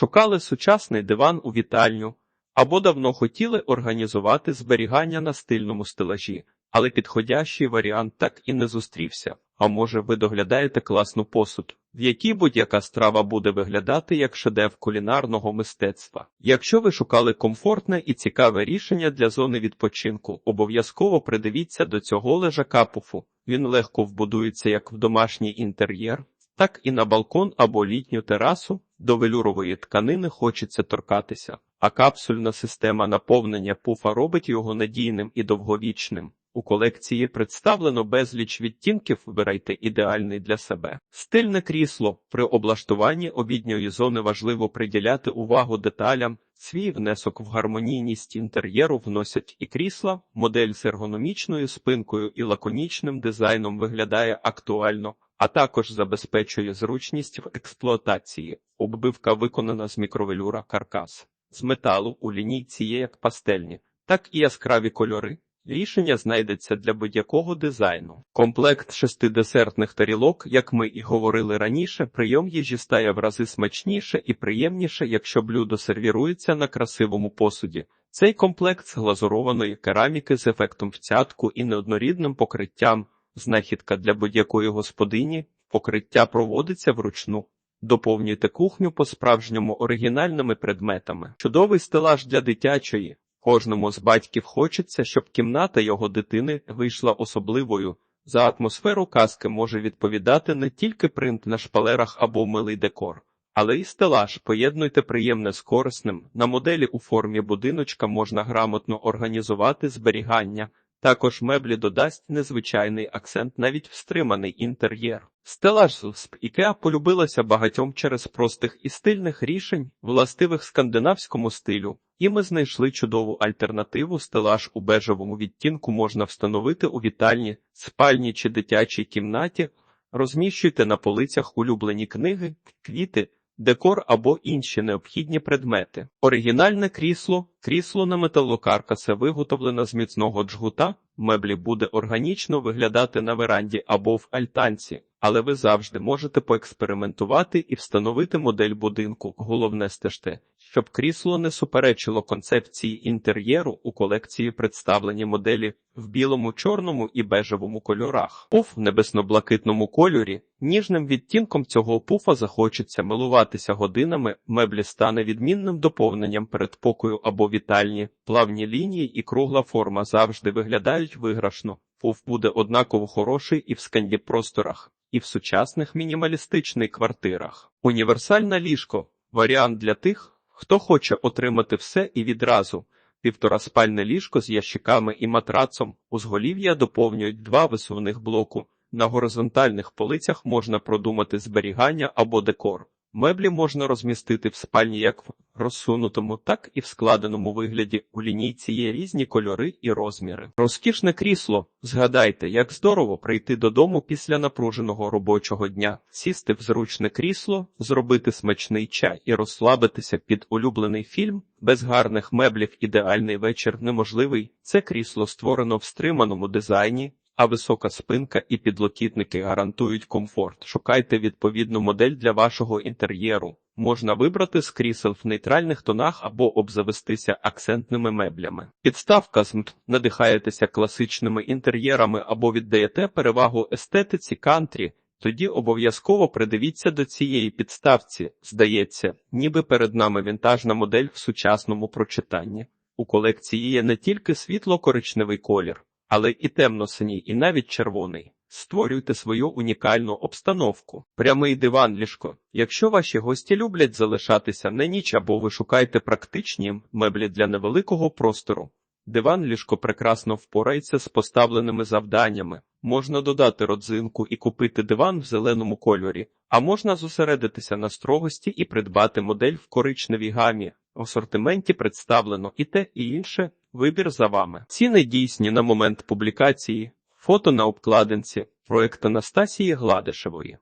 Шукали сучасний диван у вітальню або давно хотіли організувати зберігання на стильному стелажі, але підходящий варіант так і не зустрівся. А може, ви доглядаєте класну посуд, в якій будь-яка страва буде виглядати як шедевр кулінарного мистецтва. Якщо ви шукали комфортне і цікаве рішення для зони відпочинку, обов'язково придивіться до цього лежака пуфу. Він легко вбудується як в домашній інтер'єр, так і на балкон або літню терасу. До велюрової тканини хочеться торкатися, а капсульна система наповнення пуфа робить його надійним і довговічним. У колекції представлено безліч відтінків, вибирайте ідеальний для себе. Стильне крісло. При облаштуванні обідньої зони важливо приділяти увагу деталям. Свій внесок в гармонійність інтер'єру вносять і крісла. Модель з ергономічною спинкою і лаконічним дизайном виглядає актуально, а також забезпечує зручність в експлуатації. Оббивка виконана з мікровелюра каркас. З металу у лінійці є як пастельні, так і яскраві кольори. Рішення знайдеться для будь-якого дизайну. Комплект шести десертних тарілок, як ми і говорили раніше, прийом їжі стає в рази смачніше і приємніше, якщо блюдо сервірується на красивому посуді. Цей комплект з глазурованої кераміки з ефектом вцятку і неоднорідним покриттям, знахідка для будь-якої господині, покриття проводиться вручну. Доповнюйте кухню по-справжньому оригінальними предметами. Чудовий стелаж для дитячої. Кожному з батьків хочеться, щоб кімната його дитини вийшла особливою. За атмосферу казки може відповідати не тільки принт на шпалерах або милий декор, але й стелаж. Поєднуйте приємне з корисним. На моделі у формі будиночка можна грамотно організувати зберігання. Також меблі додасть незвичайний акцент, навіть в стриманий інтер'єр. Стелаж з Ікеа полюбилася багатьом через простих і стильних рішень, властивих скандинавському стилю, і ми знайшли чудову альтернативу. Стелаж у бежевому відтінку можна встановити у вітальні, спальні чи дитячій кімнаті. Розміщуйте на полицях улюблені книги, квіти, декор або інші необхідні предмети. Оригінальне крісло, крісло на металокаркасе виготовлене з міцного джгута, меблі буде органічно виглядати на веранді або в альтанці, але ви завжди можете поекспериментувати і встановити модель будинку. Головне стежте, щоб крісло не суперечило концепції інтер'єру у колекції представлені моделі в білому, чорному і бежевому кольорах. Пуф в небесно-блакитному кольорі. Ніжним відтінком цього пуфа захочеться милуватися годинами, меблі стане відмінним доповненням передпокою або вітальні, плавні лінії і кругла форма завжди виглядають виграшно. Пуф буде однаково хороший і в сканді просторах, і в сучасних мінімалістичних квартирах. Універсальне ліжко варіант для тих, хто хоче отримати все і відразу. Півтораспальне ліжко з ящиками і матрацом, узголів'я доповнюють два висувних блоку. На горизонтальних полицях можна продумати зберігання або декор. Меблі можна розмістити в спальні як в розсунутому, так і в складеному вигляді. У лінійці є різні кольори і розміри. Розкішне крісло. Згадайте, як здорово прийти додому після напруженого робочого дня, сісти в зручне крісло, зробити смачний чай і розслабитися під улюблений фільм. Без гарних меблів ідеальний вечір неможливий. Це крісло створено в стриманому дизайні, а висока спинка і підлокітники гарантують комфорт. Шукайте відповідну модель для вашого інтер'єру. Можна вибрати з крісел в нейтральних тонах або обзавестися акцентними меблями. Підставка з МТ. надихаєтеся класичними інтер'єрами або віддаєте перевагу естетиці кантрі. Тоді обов'язково придивіться до цієї підставці. Здається, ніби перед нами вінтажна модель в сучасному прочитанні. У колекції є не тільки світло-коричневий колір, але і темно-синій, і навіть червоний. Створюйте свою унікальну обстановку. Прямий диван ліжко. Якщо ваші гості люблять залишатися на ніч або ви шукаєте практичні меблі для невеликого простору. Диван ліжко прекрасно впорається з поставленими завданнями. Можна додати родзинку і купити диван в зеленому кольорі, а можна зосередитися на строгості і придбати модель в коричневій гамі. В асортименті представлено і те, і інше. Вибір за вами. Ціни дійсні на момент публікації. Фото на обкладинці. Проект Анастасії Гладишевої.